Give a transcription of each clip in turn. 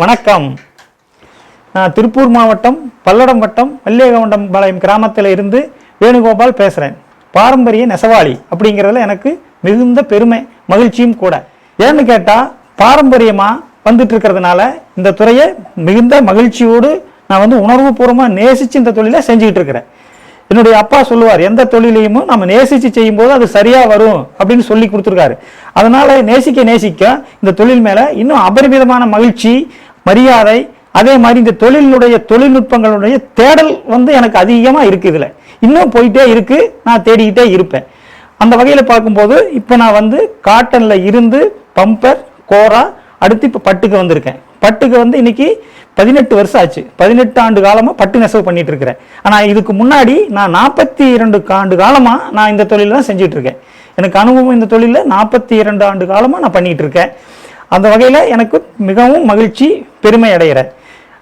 வணக்கம். நான் திருப்பூர் மாவட்டம் பல்லடம் வட்டம் வல்லியகவுண்டம் பாளையம் கிராமத்தில் இருந்து வேணுகோபால் பேசுகிறேன் பாரம்பரிய நெசவாளி அப்படிங்கிறதுல எனக்கு மிகுந்த பெருமை மகிழ்ச்சியும் கூட. ஏன்னு கேட்டால் பாரம்பரியமாக வந்துட்டு இருக்கிறதுனால இந்த துறையை மிகுந்த மகிழ்ச்சியோடு நான் வந்து உணர்வுபூர்வமாக நேசித்து இந்த தொழிலை செஞ்சுக்கிட்டு இருக்கிறேன் என்னுடைய அப்பா சொல்லுவார் எந்த தொழிலையும் நம்ம நேசித்து செய்யும்போது அது சரியாக வரும் அப்படின்னு சொல்லி கொடுத்துருக்காரு. அதனால் நேசிக்க நேசிக்க இந்த தொழில் மேலே இன்னும் அபரிமிதமான மகிழ்ச்சி மரியாதை அதே மாதிரி இந்த தொழிலுடைய தொழில்நுட்பங்களுடைய தேடல் வந்து எனக்கு அதிகமாக இருக்கு இதில். இன்னும் போயிட்டே இருக்கு நான் தேடிக்கிட்டே இருப்பேன். அந்த வகையில் பார்க்கும்போது இப்போ நான் வந்து காட்டனில் இருந்து பம்பர் கோரா அடுத்து இப்போ பட்டுக்கு வந்திருக்கேன். பட்டுக்கு வந்து இன்னைக்கு பதினெட்டு வருஷம் ஆச்சு. பதினெட்டு ஆண்டு காலமாக பட்டு நெசவு பண்ணிட்டு இருக்கிறேன். ஆனால் இதுக்கு முன்னாடி நான் நாற்பத்தி இரண்டு ஆண்டு காலமாக நான் இந்த தொழில் தான் செஞ்சுட்டு இருக்கேன். எனக்கு அனுபவம் இந்த தொழிலில் நாற்பத்தி இரண்டு ஆண்டு காலமாக நான் பண்ணிட்டு இருக்கேன். அந்த வகையில் எனக்கு மிகவும் மகிழ்ச்சி பெருமை அடைகிறேன்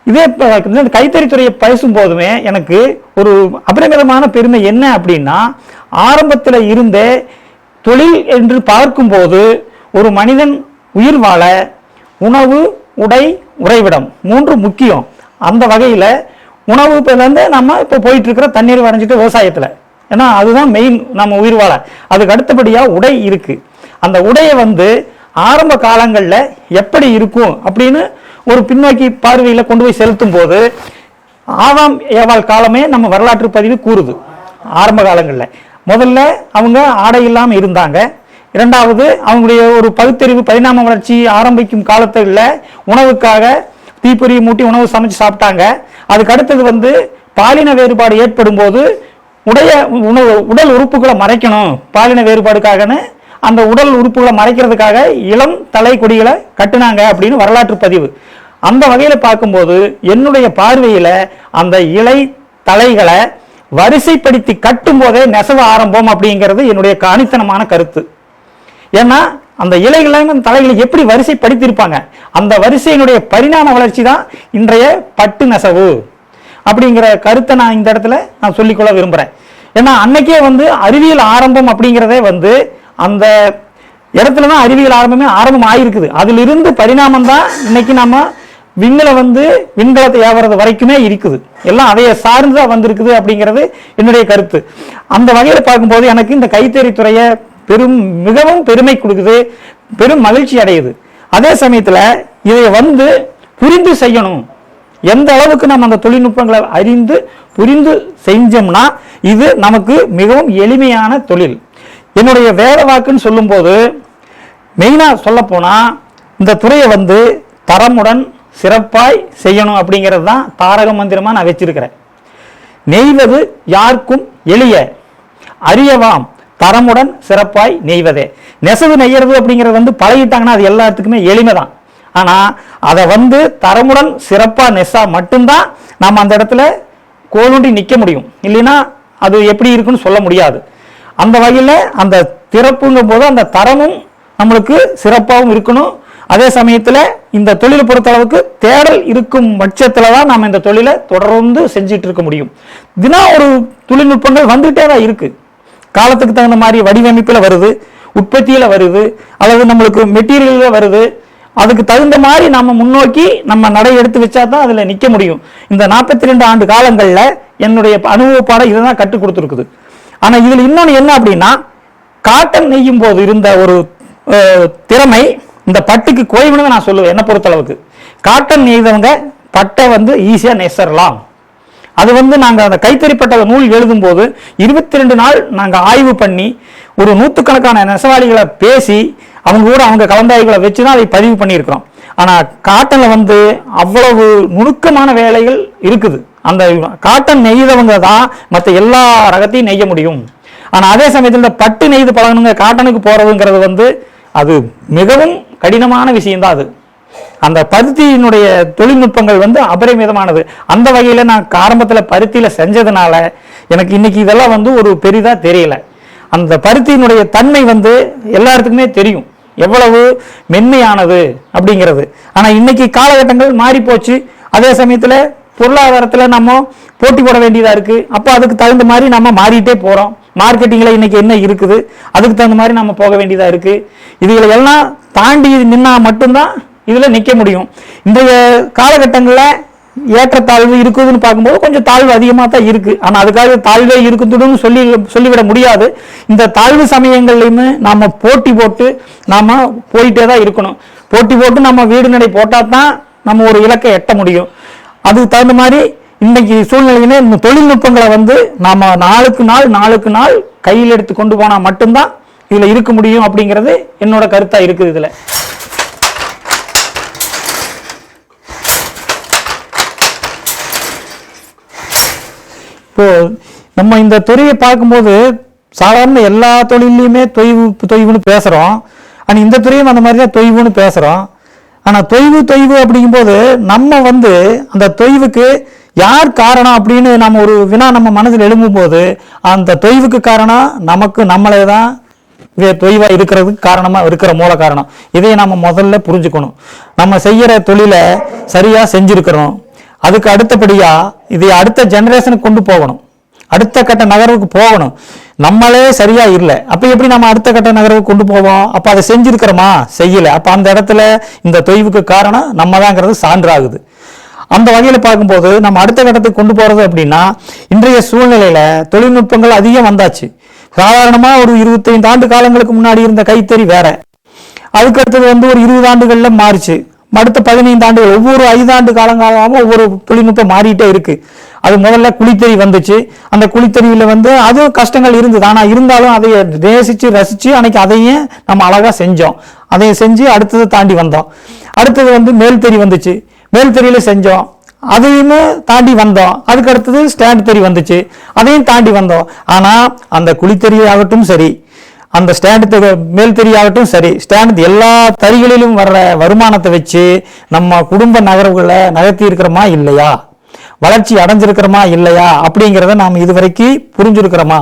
இதே இப்போ இந்த கைத்தறித்துறையை பேசும் போதுமே எனக்கு ஒரு அபரிமிதமான பெருமை என்ன அப்படின்னா ஆரம்பத்தில் இருந்தே தொழில் என்று பார்க்கும்போது ஒரு மனிதன் உயிர் வாழ உணவு உடை உறைவிடம் மூன்று முக்கியம். அந்த வகையில் உணவு இருந்து நம்ம இப்போ போயிட்டுருக்கிற தண்ணீர் வரைஞ்சிட்டு விவசாயத்தில். ஏன்னா அதுதான் மெயின் நம்ம உயிர் வாழ. அதுக்கு அடுத்தபடியாக உடை இருக்குது அந்த உடையை வந்து ஆரம்ப காலங்களில் எப்படி இருக்கும் அப்படின்னு ஒரு பின்னோக்கி பார்வையில் கொண்டு போய் செலுத்தும் போது ஆதாம் ஏவாள் காலமே நம்ம வரலாற்று பதிவு கூறுது. ஆரம்ப காலங்களில். முதல்ல அவங்க ஆடை இல்லாமல் இருந்தாங்க. இரண்டாவது அவங்களுடைய ஒரு பகுத்தறிவு பரிணாம வளர்ச்சி ஆரம்பிக்கும் காலத்தில் உணவுக்காக தீப்பொறி மூட்டி உணவு சமைச்சு சாப்பிட்டாங்க. அதுக்கு அடுத்தது வந்து பாலின வேறுபாடு ஏற்படும் போது உடைய உணவு உடல் உறுப்புகளை மறைக்கணும். பாலின வேறுபாடுக்காகன்னு அந்த உடல் உறுப்புகளை மறைக்கிறதுக்காக இளம் தலை கொடிகளை கட்டுனாங்க அப்படின்னு வரலாற்று பதிவு. அந்த வகையில் பார்க்கும்போது என்னுடைய பார்வையில் அந்த இலை தலைகளை வரிசைப்படுத்தி கட்டும் போதே நெசவு ஆரம்பம் அப்படிங்கிறது என்னுடைய காணித்தனமான கருத்து. ஏன்னா அந்த இலைகளையும் அந்த தலைகளை எப்படி வரிசைப்படுத்தியிருப்பாங்க? அந்த வரிசையினுடைய பரிணாம வளர்ச்சி தான் இன்றைய பட்டு நெசவு அப்படிங்கிற கருத்தை நான் இந்த இடத்துல நான் சொல்லிக்கொள்ள விரும்புகிறேன் ஏன்னா அன்னைக்கே வந்து அறிவியல் ஆரம்பம் அப்படிங்கிறதே வந்து அந்த இடத்துல தான் அறிவியல் ஆரம்பமே ஆரம்பம் ஆயிருக்குது. அதிலிருந்து பரிணாமம் தான் இன்னைக்கு நம்ம விண்ணில் வந்து விண்கலத்தை ஏவுறது வரைக்குமே இருக்குது. எல்லாம் அதையை சார்ந்து தான் வந்திருக்குது அப்படிங்கிறது என்னுடைய கருத்து. அந்த வகையில் பார்க்கும்போது எனக்கு இந்த கைத்தறித்துறையை பெரும் மிகவும் பெருமை கொடுக்குது பெரும் மகிழ்ச்சி அடையுது. அதே சமயத்தில் இதை வந்து புரிந்து செய்யணும். எந்த அளவுக்கு நம்ம அந்த தொழில்நுட்பங்களை அறிந்து புரிந்து செஞ்சோம்னா இது நமக்கு மிகவும் எளிமையான தொழில். என்னுடைய வேலை வாக்குன்னு சொல்லும்போது மெயினாக சொல்லப்போனால் இந்த துறையை வந்து தரமுடன் சிறப்பாய் செய்யணும் அப்படிங்கிறது தான் தாரக மந்திரமாக நான் வச்சிருக்கிறேன். நெய்வது யாருக்கும் எளிய அறியவாம் தரமுடன் சிறப்பாய் நெய்வதே. நெசவு நெய்யறது அப்படிங்கிறது வந்து பழகிட்டாங்கன்னா அது எல்லாத்துக்குமே எளிமை தான். ஆனால் அதை வந்து தரமுடன் சிறப்பாக நெசா மட்டும்தான் நாம் அந்த இடத்துல கோலுண்டி நிற்க முடியும். இல்லைன்னா அது எப்படி இருக்குன்னு சொல்ல முடியாது. அந்த வகையில் அந்த திறப்புங்கும் போது அந்த தரமும் நம்மளுக்கு சிறப்பாகவும் இருக்கணும். அதே சமயத்தில் இந்த தொழிலை பொறுத்தளவுக்கு தேடல் இருக்கும் பட்சத்தில் தான் நம்ம இந்த தொழிலை தொடர்ந்து செஞ்சிட்டு இருக்க முடியும். தினம் ஒரு தொழில்நுட்பங்கள் வந்துகிட்டே தான் இருக்குது காலத்துக்கு தகுந்த மாதிரி வடிவமைப்பில் வருது உற்பத்தியில் வருது அல்லது நம்மளுக்கு மெட்டீரியலில் வருது. அதுக்கு தகுந்த மாதிரி நம்ம முன்னோக்கி நம்ம நடை எடுத்து வச்சா தான் அதில் நிற்க முடியும். இந்த நாற்பத்தி ரெண்டு ஆண்டு காலங்களில் என்னுடைய அனுபவ பாடம் இதுதான் கற்றுக் கொடுத்துருக்குது. ஆனால் இதில் இன்னொன்று என்ன அப்படின்னா காட்டன் நெய்யும் போது இருந்த ஒரு திறமை இந்த பட்டுக்கு குறைவுன்னு நான் சொல்லுவேன். என்னை பொறுத்தளவுக்கு. காட்டன் நெய்தவங்க பட்டை வந்து ஈஸியாக நெசரலாம் அது வந்து நாங்கள் அந்த கைத்தறிப்பட்ட நூல் எழுதும்போது இருபத்தி ரெண்டு நாள் நாங்கள் ஆய்வு பண்ணி ஒரு நூற்றுக்கணக்கான நெசவாளிகளை பேசி அவங்க கூட அவங்க கலந்தாய்வுகளை வச்சு தான் அதை பதிவு பண்ணியிருக்கிறோம். ஆனால் காட்டனில் வந்து அவ்வளவு நுணுக்கமான வேலைகள் இருக்குது. அந்த காட்டன் நெய்தவங்க தான் மற்ற எல்லா ரகத்தையும் நெய்ய முடியும். ஆனால் அதே சமயத்தில் இந்த பட்டு நெய்து பழகணுங்க காட்டனுக்கு போகிறதுங்கிறது வந்து அது மிகவும் கடினமான விஷயம்தான் அது. அந்த பருத்தியினுடைய தொழில்நுட்பங்கள் வந்து அபரிமிதமானது. அந்த வகையில் நான் ஆரம்பத்தில் பருத்தியில் செஞ்சதுனால எனக்கு இன்னைக்கு இதெல்லாம் வந்து ஒரு பெரிதாக தெரியல. அந்த பருத்தியினுடைய தன்மை வந்து எல்லாத்துக்குமே தெரியும். எவ்வளவு மென்மையானது அப்படிங்கிறது. ஆனால் இன்னைக்கு காலகட்டங்கள் மாறிப்போச்சு. அதே சமயத்தில் பொருளாதாரத்தில் நம்ம போட்டி போட வேண்டியதாக இருக்குது அப்போ அதுக்கு தகுந்த மாதிரி நம்ம மாறிட்டே போகிறோம் மார்க்கெட்டிங்கில் இன்றைக்கி என்ன இருக்குது? அதுக்கு தகுந்த மாதிரி நம்ம போக வேண்டியதாக இருக்குது இதுகளை எல்லாம் தாண்டி நின்னா மட்டும்தான் இதில் நிற்க முடியும். இன்றைய காலகட்டங்களில் ஏற்றத்தாழ்வு இருக்குதுன்னு பார்க்கும்போது கொஞ்சம் தாழ்வு அதிகமாக தான் இருக்குது ஆனால் அதுக்காக தாழ்வே இருக்குதுன்னு சொல்லி சொல்லிவிட முடியாது. இந்த தாழ்வு சமயங்கள்லையுமே நாம் போட்டி போட்டு நாம் போயிட்டே தான் இருக்கணும். போட்டி போட்டு நம்ம வீடு நடை போட்டால் தான் நம்ம ஒரு இலக்கை எட்ட முடியும். அதுக்கு தகுந்த மாதிரி இன்றைக்கி சூழ்நிலையினே இந்த தொழில்நுட்பங்களை வந்து நாம் நாளுக்கு நாள் நாளுக்கு நாள் கையில் எடுத்து கொண்டு போனால் மட்டும்தான் இதில் இருக்க முடியும் அப்படிங்கிறது என்னோட கருத்தாக இருக்குது இதில். இப்போ நம்ம இந்த துறையை பார்க்கும்போது சாதாரண எல்லா தொழிலையுமே தொய்வு தொய்வுன்னு பேசுகிறோம் ஆனால் இந்த துறையும் அந்த மாதிரி தான் தொய்வுன்னு பேசுகிறோம் ஆனால் தொய்வு தொய்வு அப்படிங்கும்போது நம்ம வந்து அந்த தொய்வுக்கு யார் காரணம் அப்படின்னு நம்ம ஒரு வினா நம்ம மனதில் எழும்பும்போது அந்த தொய்வுக்கு காரணம் நமக்கு நம்மளே தான் தொய்வாக இருக்கிறதுக்கு காரணமாக இருக்கிற மூல காரணம். இதை நம்ம முதல்ல புரிஞ்சுக்கணும். நம்ம செய்கிற தொழிலை சரியாக செஞ்சிருக்கிறோம். அதுக்கு அடுத்தபடியாக இதை அடுத்த ஜெனரேஷனுக்கு கொண்டு போகணும். அடுத்த கட்ட நகர்வுக்கு போகணும். நம்மளே சரியா இல்லை. அப்போ எப்படி நம்ம அடுத்த கட்ட நகர்வுக்கு கொண்டு போவோம்? அப்போ அதை செஞ்சிருக்கிறோமா? செய்யலை. அப்போ அந்த இடத்துல இந்த தொய்வுக்கு காரணம் நம்ம தாங்கிறது சான்றாகுது. அந்த வகையில் பார்க்கும்போது நம்ம அடுத்த கட்டத்துக்கு கொண்டு போகிறது அப்படின்னா இன்றைய சூழ்நிலையில தொழில்நுட்பங்கள் அதிகம் வந்தாச்சு. சாதாரணமாக ஒரு இருபத்தைந்து ஆண்டு காலங்களுக்கு முன்னாடி இருந்த கைத்தறி வேற. அதுக்கு அடுத்தது வந்து ஒரு இருபது ஆண்டுகளில் மாறிச்சு. அடுத்த பதினைந்து ஆண்டுகள் ஒவ்வொரு ஐந்தாண்டு காலங்காலமாக ஒவ்வொரு தொழில்நுட்பம் மாறிட்டே இருக்கு. அது முதல்ல குழித்தறி வந்துச்சு. அந்த குழித்தறியில வந்து அதுவும் கஷ்டங்கள் இருந்தது. ஆனால் இருந்தாலும் அதை நேசித்து ரசித்து அன்னைக்கு அதையும் நம்ம அழகாக செஞ்சோம். அதை செஞ்சு அடுத்தது தாண்டி வந்தோம். அடுத்தது வந்து மேல்தறி வந்துச்சு. மேல்தறியில் செஞ்சோம். அதையுமே தாண்டி வந்தோம். அதுக்கு அடுத்தது ஸ்டாண்ட் தறி வந்துச்சு. அதையும் தாண்டி வந்தோம். ஆனால் அந்த குழித்தறி ஆகட்டும் சரி அந்த ஸ்டாண்டு மேல் தெரியாகட்டும் சரி ஸ்டாண்டு எல்லா தறிகளிலும் வர்ற வருமானத்தை வச்சு நம்ம குடும்ப நகர்வுகளை நகர்த்தி இருக்கிறோமா இல்லையா? வளர்ச்சி அடைஞ்சிருக்கிறோமா இல்லையா அப்படிங்கிறத நாம் இதுவரைக்கும் புரிஞ்சிருக்கிறோமா?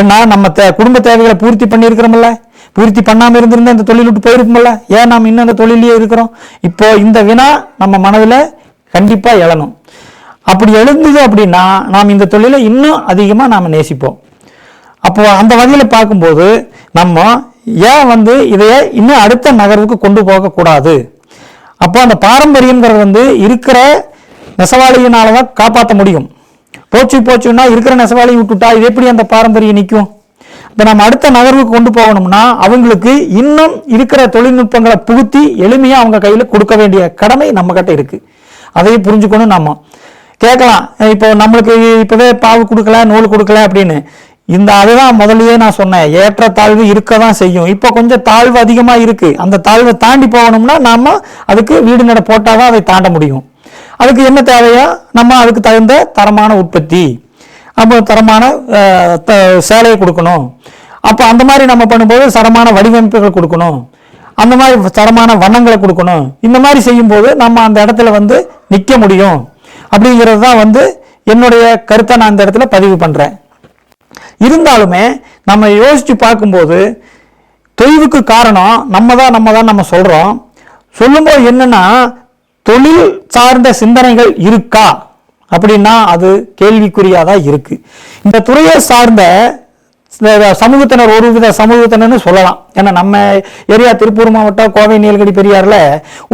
ஏன்னா நம்ம தே குடும்ப தேவைகளை பூர்த்தி பண்ணியிருக்கிறோம்ல. பூர்த்தி பண்ணாமல் இருந்திருந்தா இந்த தொழில் விட்டு போயிருக்கும்ல. ஏன் நாம் இன்னும் அந்த தொழிலே இருக்கிறோம்? இப்போ இந்த வினா நம்ம மனதில் கண்டிப்பாக எழணும். அப்படி எழுந்தது அப்படின்னா நாம் இந்த தொழிலை இன்னும் அதிகமாக நாம் நேசிப்போம். அப்போ அந்த வகையில் பார்க்கும்போது நம்ம ஏன் வந்து இதைய இன்னும் அடுத்த நகர்வுக்கு கொண்டு போகக்கூடாது? அப்போ அந்த பாரம்பரியங்கிறது வந்து இருக்கிற நெசவாளியினால தான் காப்பாற்ற முடியும்? போச்சு போச்சுன்னா இருக்கிற நெசவாளியை விட்டுட்டா இது எப்படி அந்த பாரம்பரியம் நிற்கும் இப்போ நம்ம அடுத்த நகர்வுக்கு கொண்டு போகணும்னா அவங்களுக்கு இன்னும் இருக்கிற தொழில்நுட்பங்களை புகுத்தி எளிமையாக அவங்க கையில் கொடுக்க வேண்டிய கடமை நம்ம கிட்ட இருக்கு. அதையும் புரிஞ்சுக்கணும் நம்ம. கேட்கலாம். இப்போ நம்மளுக்கு இப்போவே பாவு கொடுக்கல நூல் கொடுக்கல அப்படின்னு. இந்த அதுதான் முதலியே நான் சொன்னேன். ஏற்ற தாழ்வு இருக்க தான் செய்யும். இப்போ கொஞ்சம் தாழ்வு அதிகமாக இருக்கு. அந்த தாழ்வை தாண்டி போகணும்னா நாம அதுக்கு வீடு நட போட்டால் தான் அதை தாண்ட முடியும். அதுக்கு என்ன தேவையோ நம்ம அதுக்கு தகுந்த தரமான உற்பத்தி. அப்போ தரமான த- சேலையை கொடுக்கணும். அப்போ அந்த மாதிரி நம்ம பண்ணும்போது தரமான வடிவமைப்புகள் கொடுக்கணும். அந்த மாதிரி தரமான வண்ணங்களை கொடுக்கணும். இந்த மாதிரி செய்யும்போது நம்ம அந்த இடத்துல வந்து நிற்க முடியும். அப்படிங்கிறது தான் வந்து என்னுடைய கருத்தை நான் இந்த இடத்துல பதிவு பண்ணுறேன் இருந்தாலுமே நம்ம யோசித்து பார்க்கும்போது தொய்வுக்கு காரணம் நம்ம தான் நம்ம தான் நம்ம சொல்கிறோம் சொல்லும்போது என்னென்னா தொழில் சார்ந்த சிந்தனைகள் இருக்கா? அப்படின்னா அது கேள்விக்குறியாக தான் இருக்கு. இந்த துறையை சார்ந்த சமூகத்தினர் ஒரு வித சமூகத்தினர்னு சொல்லலாம். ஏன்னா நம்ம ஏரியா திருப்பூர் மாவட்டம் கோவை நீலகிரி பெரியார்ல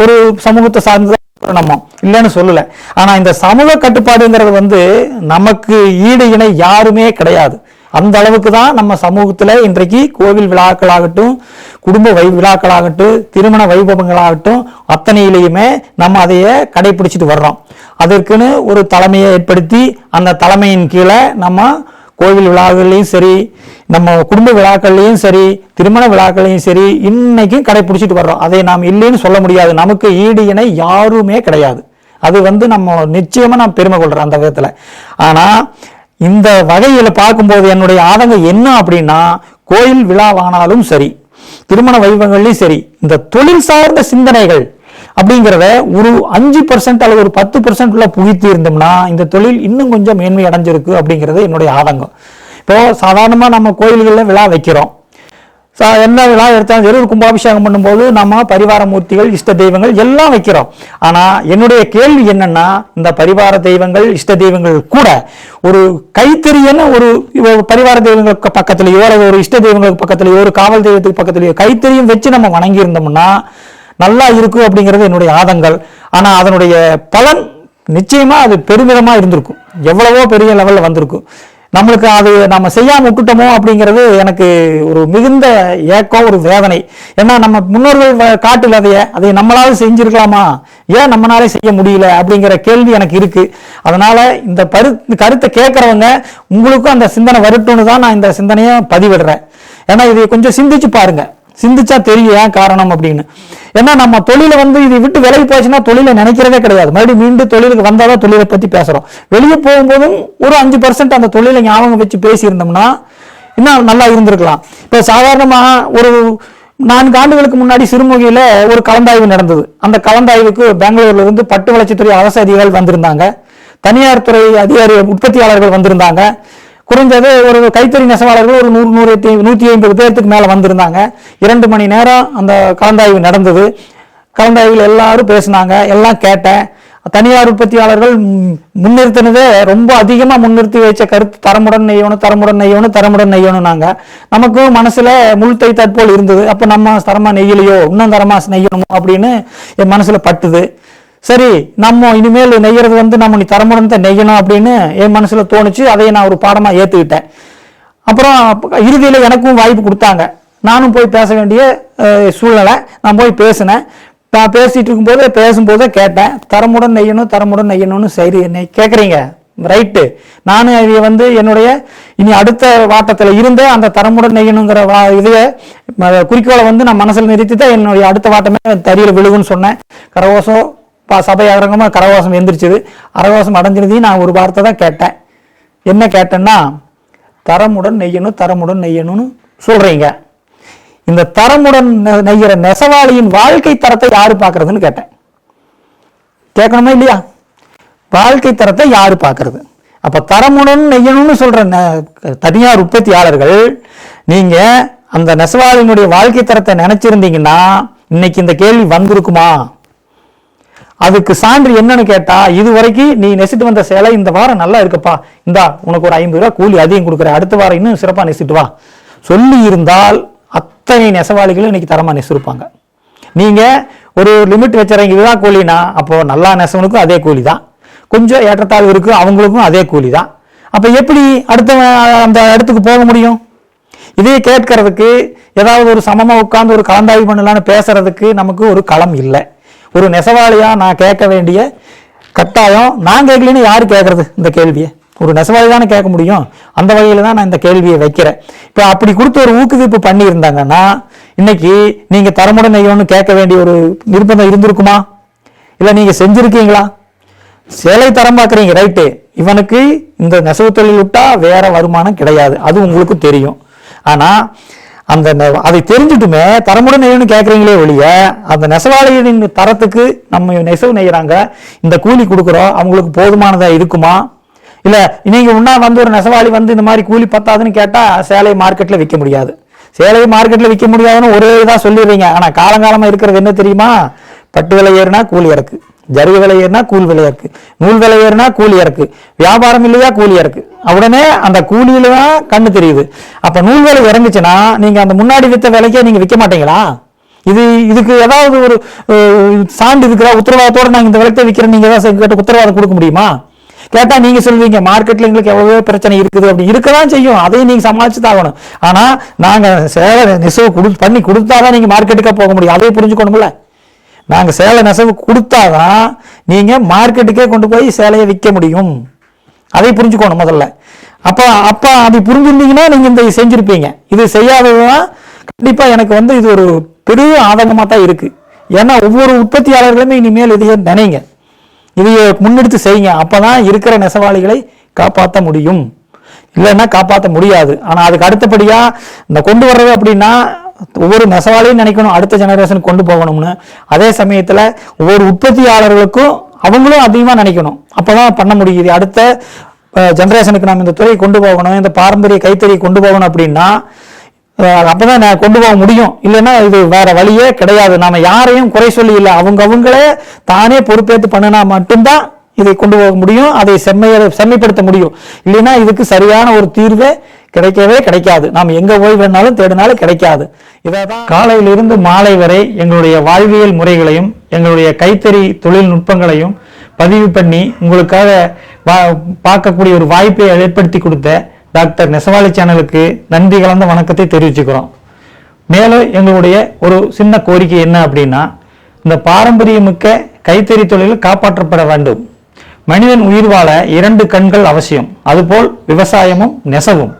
ஒரு சமூகத்தை சார்ந்த நம்ம. இல்லைன்னு சொல்லல. ஆனா இந்த சமூக கட்டுப்பாடுங்கிறது வந்து நமக்கு ஈடு இணை யாருமே கிடையாது. அந்த அளவுக்கு தான் நம்ம சமூகத்துல இன்றைக்கு கோவில் விழாக்களாகட்டும் குடும்ப வை விழாக்களாகட்டும் திருமண வைபவங்களாகட்டும் அத்தனையிலையுமே நம்ம அதையே கடைபிடிச்சிட்டு வர்றோம். அதற்குன்னு ஒரு தலைமையை ஏற்படுத்தி அந்த தலைமையின் கீழே நம்ம கோவில் விழாக்கள்லையும் சரி நம்ம குடும்ப விழாக்கள்லையும் சரி திருமண விழாக்கள்லையும் சரி இன்னைக்கும் கடைபிடிச்சிட்டு வர்றோம். அதை நாம் இல்லைன்னு சொல்ல முடியாது. நமக்கு ஈடு இணை யாருமே கிடையாது. அது வந்து நம்ம நிச்சயமா நான் பெருமை கொள்றேன் அந்த விதத்துல. ஆனா இந்த வகையில் பார்க்கும்போது என்னுடைய ஆதங்கம் என்ன அப்படின்னா கோயில் விழாவானாலும் சரி திருமண வைபவங்கள்லையும் சரி இந்த தொழில் சார்ந்த சிந்தனைகள் அப்படிங்கிறத ஒரு அஞ்சு பர்சன்ட் அல்லது ஒரு பத்து பர்சன்ட் உள்ள புகுத்தி இருந்தோம்னா இந்த தொழில் இன்னும் கொஞ்சம் மேன்மை அடைஞ்சிருக்கு அப்படிங்கிறது என்னுடைய ஆதங்கம். இப்போ சாதாரணமாக நம்ம கோயில்களில் விழா வைக்கிறோம். என்ன விழா எடுத்தாலும் சரி ஒரு கும்பாபிஷேகம் பண்ணும்போது நம்ம பரிவார மூர்த்திகள் இஷ்ட தெய்வங்கள் எல்லாம் வைக்கிறோம். ஆனால் என்னுடைய கேள்வி என்னன்னா இந்த பரிவார தெய்வங்கள் இஷ்ட தெய்வங்கள் கூட ஒரு கைத்தறியன்னு ஒரு பரிவார தெய்வங்களுக்கு பக்கத்துலையோ அல்லது ஒரு இஷ்ட தெய்வங்களுக்கு பக்கத்துலையோ ஒரு காவல் தெய்வத்துக்கு பக்கத்துலையோ கைத்தறியும் வச்சு நம்ம வணங்கியிருந்தோம்னா நல்லா இருக்கும் அப்படிங்கிறது என்னுடைய ஆதங்கள். ஆனால் அதனுடைய பலன் நிச்சயமாக அது பெருமிதமாக இருந்திருக்கும். எவ்வளவோ பெரிய லெவலில் வந்திருக்கும். நம்மளுக்கு அது நம்ம செய்யாம விட்டுட்டோமோ அப்படிங்கிறது எனக்கு ஒரு மிகுந்த ஏக்கம் ஒரு வேதனை. ஏன்னா நம்ம முன்னோர்கள் வ- காட்டுல அதைய அதை நம்மளாவது செஞ்சிருக்கலாமா? ஏன் நம்மளாலே செய்ய முடியல அப்படிங்கிற கேள்வி எனக்கு இருக்கு. அதனால இந்த பரு கருத்தை கேட்குறவங்க உங்களுக்கும் அந்த சிந்தனை வரட்டும்னு தான் நான் இந்த சிந்தனையை பதிவிடுறேன். ஏன்னா இதை கொஞ்சம் சிந்திச்சு பாருங்க. சிந்திச்சா தெரியும் ஏன் காரணம் அப்படின்னு. ஏன்னா நம்ம தொழிலை வந்து இதை விட்டு விலகி போச்சுன்னா தொழிலை நினைக்கிறதே கிடையாது. மறுபடியும் மீண்டும் தொழிலுக்கு வந்தாதான் தொழிலை பத்தி பேசுறோம். வெளியே போகும்போதும் ஒரு அஞ்சு பர்சன்ட் அந்த தொழிலை ஞாபகம் வச்சு பேசியிருந்தோம்னா இன்னும் நல்லா இருந்திருக்கலாம். இப்போ சாதாரணமாக ஒரு நான்கு ஆண்டுகளுக்கு முன்னாடி சிறுமுகையில ஒரு கலந்தாய்வு நடந்தது. அந்த கலந்தாய்வுக்கு பெங்களூர்ல இருந்து பட்டு வளர்ச்சித்துறை அரசு அதிகாரிகள் வந்திருந்தாங்க. தனியார் துறை அதிகாரி உற்பத்தியாளர்கள் வந்திருந்தாங்க. குறைஞ்சது ஒரு கைத்தறி நெசவாளர்கள் ஒரு நூறு நூறு நூற்றி ஐம்பது பேர்த்துக்கு மேலே வந்திருந்தாங்க. இரண்டு மணி நேரம் அந்த கலந்தாய்வு நடந்தது. கலந்தாய்வில் எல்லாரும் பேசினாங்க எல்லாம் கேட்டேன். தனியார் உற்பத்தியாளர்கள் முன்னிறுத்தினதே ரொம்ப அதிகமாக முன்னிறுத்தி வச்ச கருத்து தரமுடன் நெய்யணும் தரமுடன் நெய்யணும் தரமுடன் நெய்யணும்னாங்க. நமக்கும் மனசில் முள்தை தற்போல் இருந்தது. அப்போ நம்ம தரமாக நெய்யலையோ இன்னும் தரமாக நெய்யணும் அப்படின்னு என் மனசில் பட்டுது. சரி நம்ம இனிமேல் நெய்யறது வந்து நம்ம நீ தரமுடன் தான் நெய்யணும் அப்படின்னு என் மனசில் தோணுச்சு அதை நான் ஒரு பாடமாக ஏற்றுக்கிட்டேன் அப்புறம் இறுதியில் எனக்கும் வாய்ப்பு கொடுத்தாங்க. நானும் போய் பேச வேண்டிய சூழ்நிலை நான் போய் பேசினேன். நான் பேசிகிட்டு இருக்கும்போது பேசும்போதே கேட்டேன் தரமுடன் நெய்யணும் தரமுடன் நெய்யணும்னு சரி நீ கேட்குறீங்க ரைட்டு நானும் இதை வந்து என்னுடைய இனி அடுத்த வாட்டத்தில் இருந்தே அந்த தரமுடன் நெய்யணுங்கிற வா இதையே குறிக்கோளை வந்து நான் மனசில் நிறுத்தி தான் என்னுடைய அடுத்த வாட்டமே தறியில் விழுகுன்னு சொன்னேன். கரகோசம் சபை அரங்கமாக கரகோசம் எந்திரிச்சது. அரகோசம் அடைஞ்சிருந்தையும் நான் ஒரு வார்த்தை தான் கேட்டேன். என்ன கேட்டேன்னா தரமுடன் நெய்யணும் தரமுடன் நெய்யணும்னு சொல்றீங்க. இந்த தரமுடன் நெய்கிற நெசவாளியின் வாழ்க்கை தரத்தை யாரு பார்க்கறதுன்னு கேட்டேன். கேட்கணுமா இல்லையா? வாழ்க்கை தரத்தை யாரு பார்க்கறது? அப்ப தரமுடன் நெய்யணும்னு சொல்ற தனியார் உற்பத்தியாளர்கள் நீங்க அந்த நெசவாளியினுடைய வாழ்க்கை தரத்தை நினைச்சிருந்தீங்கன்னா இன்னைக்கு இந்த கேள்வி வந்திருக்குமா? அதுக்கு சான்று என்னன்னு கேட்டா இது வரைக்கும் நீ நெசிட்டு வந்த சேலை இந்த வாரம் நல்லா இருக்குப்பா. இந்தா உனக்கு ஒரு ஐம்பது ரூபா கூலி அதிகம் கொடுக்குறேன் அடுத்த வாரம் இன்னும் சிறப்பா நெசிட்டு வா. சொல்லி இருந்தால் அத்தனை நெசவாளிகளும் இன்னைக்கு தரமா நெசிருப்பாங்க. நீங்க ஒரு லிமிட் வச்சுறீங்க இதுதான் கூலினா அப்போ நல்லா நெசவனுக்கும் அதே கூலி தான். கொஞ்சம் ஏற்றத்தாழ்வு இருக்கு அவங்களுக்கும் அதே கூலி தான். அப்ப எப்படி அடுத்த அந்த இடத்துக்கு போக முடியும்? இதையே கேட்கறதுக்கு ஏதாவது ஒரு சமமா உட்கார்ந்து ஒரு கலந்தாய்வு பண்ணலான்னு பேசுறதுக்கு நமக்கு ஒரு களம் இல்லை. ஒரு நெசவாளியாக நான் கேட்க வேண்டிய கட்டாயம் நான் கேட்கலன்னு யார் கேட்குறது இந்த கேள்வியை? ஒரு நெசவாளி தானே கேட்க முடியும். அந்த வகையில் தான் நான் இந்த கேள்வியை வைக்கிறேன். இப்போ அப்படி கொடுத்து ஒரு ஊக்குவிப்பு பண்ணியிருந்தாங்கன்னா இன்னைக்கு நீங்கள் தரமுடன் ஐயோன்னு கேட்க வேண்டிய ஒரு நிர்பந்தம் இருந்திருக்குமா? இல்லை நீங்கள் செஞ்சுருக்கீங்களா? சேலை தரம் பார்க்குறீங்க ரைட்டு. இவனுக்கு இந்த நெசவு தொழில் விட்டால் வேற வருமானம் கிடையாது. அது உங்களுக்கு தெரியும். ஆனால் அந்த நெ- அதை தெரிஞ்சுட்டுமே தரமுடன் நெய்யணும்னு கேட்குறீங்களே ஒழிய அந்த நெசவாளியின் தரத்துக்கு நம்ம நெசவு நெய்யறாங்க. இந்த கூலி கொடுக்குறோம் அவங்களுக்கு போதுமானதாக இருக்குமா? இல்லை நீங்கள் முன்னா வந்து ஒரு நெசவாளி வந்து இந்த மாதிரி கூலி பத்தாதுன்னு கேட்டால் சேலை மார்க்கெட்டில் விற்க முடியாது. சேலை மார்க்கெட்டில் விற்க முடியாதுன்னு ஒரே இதாக சொல்லிடுறீங்க. ஆனால் காலங்காலமாக இருக்கிறது என்ன தெரியுமா? பட்டு விலை ஏறுனா கூலி இறக்கு. ஜருகு விலை கூல் கூலி விலை நூல் விலை ஏறுனா கூலி இறக்கு. வியாபாரம் இல்லையா கூலி இறக்கு. உடனே அந்த கூலியில தான் கண்ணு தெரியுது. அப்ப நூல் விலை இறங்குச்சுன்னா நீங்க அந்த முன்னாடி வித்த விலைக்கே நீங்க விற்க மாட்டீங்களா? இது இதுக்கு ஏதாவது ஒரு சான்று இருக்கிற உத்தரவாதத்தோட நாங்க இந்த விலைக்கு விற்கிறேன் நீங்க ஏதாவது கேட்டு உத்தரவாதம் கொடுக்க முடியுமா? கேட்டா நீங்க சொல்வீங்க மார்க்கெட்ல எங்களுக்கு எவ்வளவோ பிரச்சனை இருக்குது. அப்படி இருக்கதான் செய்யும். அதையும் நீங்க சமாளிச்சு தாகணும் ஆனா நாங்க சேவை நெசவு கொடு பண்ணி கொடுத்தாதான் நீங்க மார்க்கெட்டுக்கே போக முடியும். அதையும் புரிஞ்சுக்கணும்ல. நாங்கள் சேலை நெசவு கொடுத்தாதான் நீங்கள் மார்க்கெட்டுக்கே கொண்டு போய் சேலையை விற்க முடியும். அதை புரிஞ்சுக்கணும் முதல்ல. அப்போ அப்போ அதை புரிஞ்சிருந்தீங்கன்னா நீங்கள் இந்த செஞ்சுருப்பீங்க. இது செய்யாததுதான் கண்டிப்பாக எனக்கு வந்து இது ஒரு பெரிய ஆதங்கமாக தான் இருக்குது ஏன்னா ஒவ்வொரு உற்பத்தியாளர்களுமே இனிமேல் இதையே நினைங்க. இதையை முன்னெடுத்து செய்யுங்க. அப்போ தான் இருக்கிற நெசவாளிகளை காப்பாற்ற முடியும். இல்லைன்னா காப்பாற்ற முடியாது. ஆனால் அதுக்கு அடுத்தபடியாக இந்த கொண்டு வர்றது அப்படின்னா ஒவ்வொரு நெசவாளையும் நினைக்கணும் அடுத்த ஜெனரேஷன் கொண்டு போகணும்னு. அதே சமயத்தில் ஒவ்வொரு உற்பத்தியாளர்களுக்கும் அவங்களும் அதிகமாக நினைக்கணும். அப்போ தான் பண்ண முடியுது. அடுத்த ஜென்ரேஷனுக்கு நம்ம இந்த துறையை கொண்டு போகணும் இந்த பாரம்பரிய கைத்தறியை கொண்டு போகணும் அப்படின்னா அப்போ தான் நான் கொண்டு போக முடியும். இல்லைன்னா இது வேற வழியே கிடையாது. நாம யாரையும் குறை சொல்லி இல்லை. அவங்க அவங்களே தானே பொறுப்பேற்று பண்ணினா மட்டும்தான் இதை கொண்டு போக முடியும் அதை செம்மைய செம்மைப்படுத்த முடியும். இல்லைன்னா இதுக்கு சரியான ஒரு தீர்வே கிடைக்கவே கிடைக்காது. நாம் எங்க போய் வேணாலும் தேடினாலும் கிடைக்காது. இதை காலையிலிருந்து மாலை வரை எங்களுடைய வாழ்வியல் முறைகளையும் எங்களுடைய கைத்தறி தொழில்நுட்பங்களையும் பதிவு பண்ணி உங்களுக்காக பார்க்கக்கூடிய ஒரு வாய்ப்பை ஏற்படுத்தி கொடுத்த டாக்டர் நெசவாளி சேனலுக்கு நன்றி கலந்த வணக்கத்தை தெரிவிச்சுக்கிறோம். மேலும் எங்களுடைய ஒரு சின்ன கோரிக்கை என்ன அப்படின்னா இந்த பாரம்பரியமிக்க கைத்தறி தொழில் காப்பாற்றப்பட வேண்டும். மனிதன் உயிர் வாழ இரண்டு கண்கள் அவசியம். அதுபோல் விவசாயமும் நெசவும்.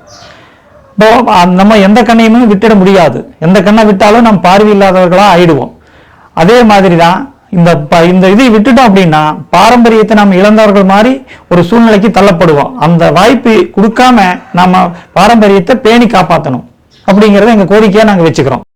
இப்போ நம்ம எந்த கண்ணையுமே விட்டுட முடியாது. எந்த கண்ணை விட்டாலும் நம்ம பார்வையில்லாதவர்களா ஆயிடுவோம். அதே மாதிரி தான் இந்த ப- இந்த இதை விட்டுட்டோம் அப்படின்னா பாரம்பரியத்தை நம்ம இழந்தவர்கள் மாதிரி ஒரு சூழ்நிலைக்கு தள்ளப்படுவோம். அந்த வாய்ப்பு கொடுக்காம நம்ம பாரம்பரியத்தை பேணி காப்பாற்றணும் அப்படிங்கிறத எங்க கோரிக்கையை நாங்கள் வச்சுக்கிறோம்.